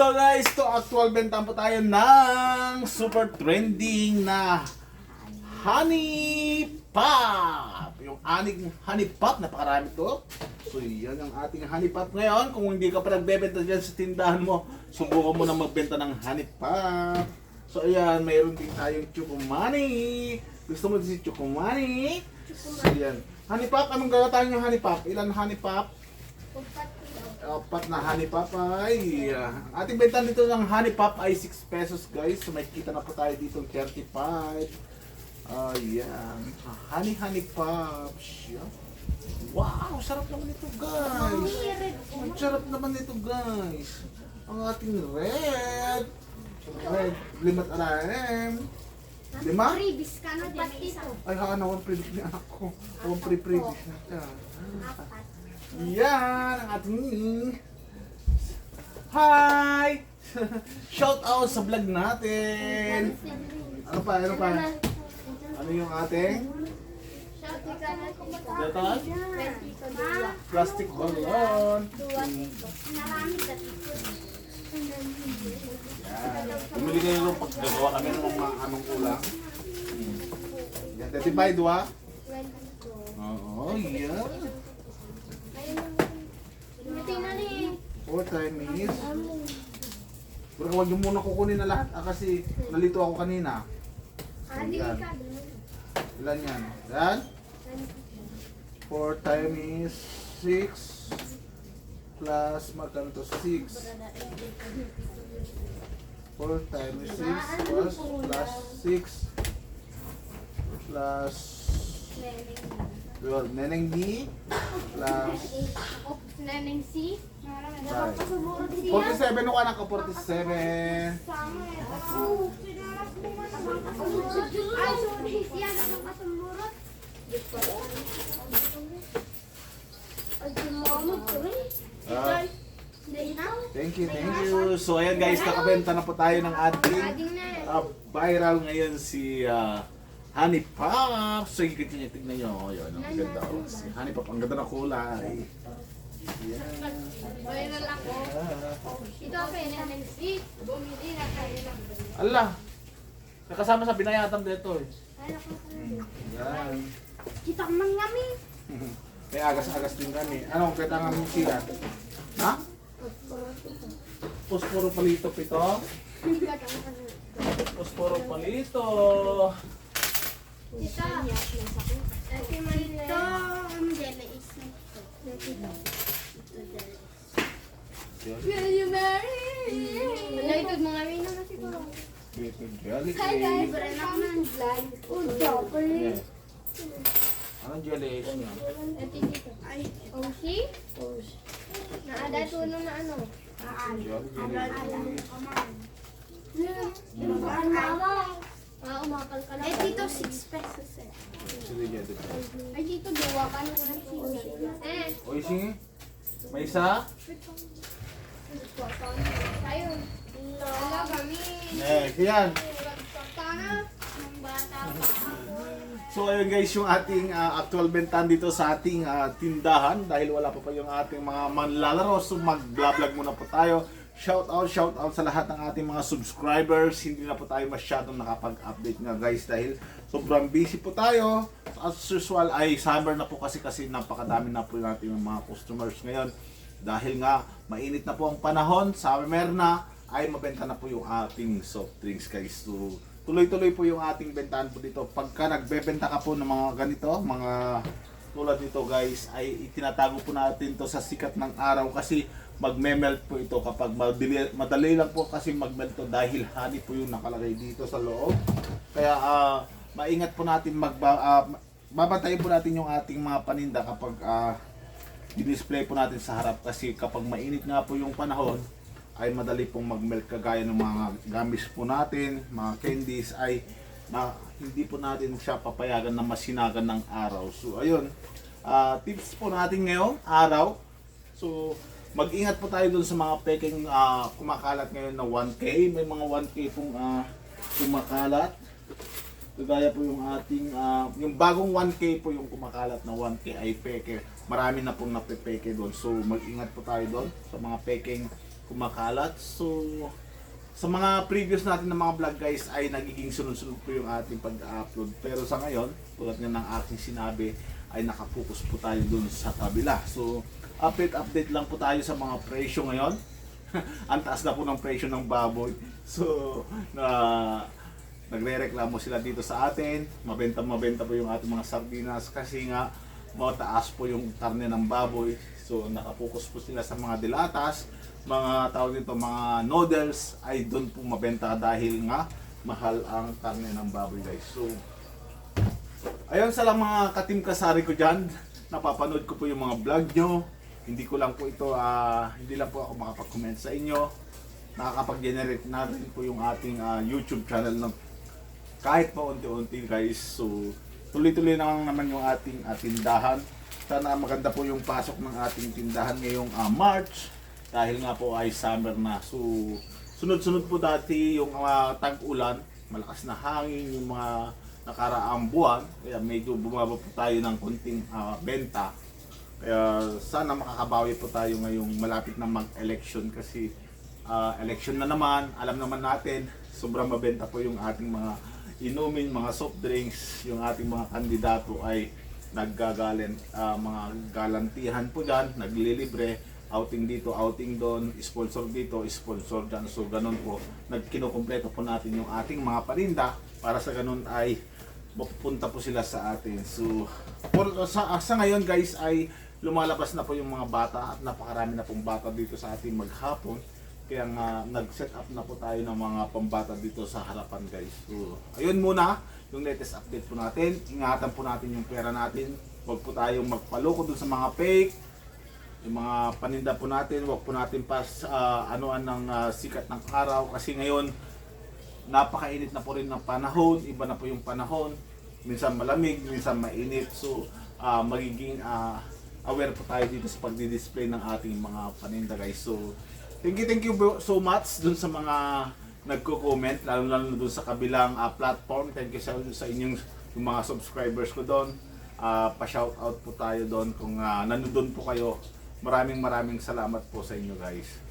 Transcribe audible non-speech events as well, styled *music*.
So guys, to actual bentahan po tayo ng super trending na Honey Pop! Yung aning Honey Pop, napakarami to. So yan ang ating Honey Pop ngayon. Kung hindi ka pa nagbebenta dyan sa tindahan mo, subukan mo na magbenta ng Honey Pop. So ayan, mayroon din tayong Chukumani. Gusto mo din si Chukumani? So yan. Honey Pop, anong gawa tayo ng Honey Pop? Ilan Honey Pop? Apat na honey pop ay uh, ating benta dito ng honey pop ay 6 pesos guys. So may kita na po tayo dito 35 ayan honey honey pop wow sarap naman ito guys. Ang sarap naman ito guys. Ang ating red. Red. Limat alarm Lima? Freebies ka na din ay haan ako predict ni anak ko ako pre-predict na siya. Apat. Yan ang ating Hi! *laughs* Shout out sa vlog natin. Ano pa? Ano pa? Ano yung ating? Ma, plastic balloon? Bumili kayo nung paggagawa kami ng mga anong ulang. Yan, dati ba dua? Oo, yan. Dumating na rin. Four time is. Pero huwag yung muna kukunin na lahat ah, kasi nalito ako kanina. Adi Ayan. ka. Ilan yan? Yan? 4 time is 6 plus magkano to 6 4 time is 6 plus plus 6 plus yun, neneng D *laughs* plus Ako, naneng si. Right. Pasuburo siya. 47 nung anak ko 47 Sama eh. Ako, sinaras mo man ang Ay, sorry. Siya nakakasumurot. Ay, sumamot ko rin. Ah, na. Thank you, thank you. So ayan guys, nakabenta na po tayo ng ating na. uh, viral ngayon si ah, Honey Pop. So ikit niyo, tignan niyo. Oh, ang ganda. Oh. Si Honey Pop, ang ganda ng kulay. Viral ako. Ito yung naneng si. Bumili na tayo lang. Ala, nakasama sa binayatan dito eh. Ay, ako. Yan. Kita ko man kami. *laughs* May agas-agas din kami. Ano, kailangan mo siya? Ha? Posporo palito pito. Posporo palito. Tita. Ang dela is nito. Yun. Will you marry me? Wala ito mga rin na siguro. Hi guys, cake. brand ako ng vlog. Oh, chocolate. Anong jelly niya? Ate dito. Ay, Oshi? Oshi. Naada tuno na ano? Jelly cake. Ah, umakal ka lang. Dito 6 pesos eh. Sige. Ay, dito duwa ka na lang. Eh, Oy, sige. May isa? tayo. Wala kami. Eh, yan. Bata pa. So ayun guys, yung ating ah, actual bentan dito sa ating ah, tindahan dahil wala pa pa yung ating mga manlalaro so mag-vlog muna po tayo. Shout out, shout out sa lahat ng ating mga subscribers. Hindi na po tayo masyadong nakapag-update nga guys dahil sobrang busy po tayo. As usual ay summer na po kasi kasi napakadami na po natin yung mga customers ngayon. Dahil nga mainit na po ang panahon, summer na ay mabenta na po yung ating soft drinks guys. So, tuloy-tuloy po yung ating bentahan po dito. Pagka nagbebenta ka po ng mga ganito, mga tulad nito guys, ay itinatago po natin to sa sikat ng araw kasi magme-melt po ito kapag madali, madali lang po kasi mag-melt to dahil honey po yung nakalagay dito sa loob. Kaya ah, maingat po natin magba ah, babantayin po natin yung ating mga paninda kapag ah, i-display po natin sa harap kasi kapag mainit nga po yung panahon ay madali pong mag-melt kagaya ng mga gamis po natin, mga candies ay ma, hindi po natin siya papayagan na masinagan ng araw. So ayun, ah, tips po natin ngayong araw. So mag-ingat po tayo dun sa mga peking ah, kumakalat ngayon na 1K. May mga 1K pong ah, kumakalat. Kagaya po yung ating, ah, yung bagong 1K po yung kumakalat na 1K ay peke. Marami na pong napepeke doon. So mag-ingat po tayo doon sa mga peking kumakalat. So, sa mga previous natin na mga vlog guys ay nagiging sunod-sunod po yung ating pag-upload. Pero sa ngayon, tulad nga ng aking sinabi, ay nakapokus po tayo dun sa kabila. So, update-update lang po tayo sa mga presyo ngayon. *laughs* Ang taas na po ng presyo ng baboy. So, na nagre-reklamo sila dito sa atin. Mabenta-mabenta po yung ating mga sardinas kasi nga mataas po yung karne ng baboy. So, nakapokus po sila sa mga dilatas, mga tawag dito, mga noodles ay doon po mabenta dahil nga mahal ang karne ng baboy guys. So, ayun sa lang mga katim kasari ko dyan, napapanood ko po yung mga vlog nyo. Hindi ko lang po ito, ah, hindi lang po ako makapag-comment sa inyo. Nakakapag-generate na rin po yung ating ah, YouTube channel ng kahit pa unti-unti guys. So, tuloy-tuloy na lang naman yung ating ah, tindahan. Sana maganda po yung pasok ng ating tindahan ngayong ah, March dahil nga po ay summer na. So, sunod-sunod po dati yung mga tag-ulan, malakas na hangin, yung mga nakaraang buwan, kaya medyo bumaba po tayo ng konting ah, benta. Kaya sana makakabawi po tayo ngayong malapit na mag-election kasi ah, election na naman, alam naman natin, sobrang mabenta po yung ating mga inumin, mga soft drinks, yung ating mga kandidato ay naggagalen, ah, mga galantihan po dyan, naglilibre, outing dito, outing doon, sponsor dito, sponsor dyan. So ganun po, nagkinukumpleto po natin yung ating mga parinda para sa ganun ay mapupunta po sila sa atin. So for, sa, sa ngayon guys ay lumalabas na po yung mga bata at napakarami na pong bata dito sa ating maghapon. Kaya nga nag-set up na po tayo ng mga pambata dito sa harapan guys. So ayun muna yung latest update po natin. Ingatan po natin yung pera natin. Huwag po tayong magpaloko dun sa mga fake. Yung mga paninda po natin, huwag po natin pas ah, anuan ng ah, sikat ng araw kasi ngayon napakainit na po rin ng panahon, iba na po yung panahon. Minsan malamig, minsan mainit. So ah, magiging ah, aware po tayo dito sa pagdi-display ng ating mga paninda guys. So thank you, thank you so much dun sa mga nagko-comment, lalo lalo dun sa kabilang ah, platform. Thank you sa, sa inyong yung mga subscribers ko doon. Ah, pa-shout out po tayo doon kung uh, nanonood po kayo. Maraming maraming salamat po sa inyo guys.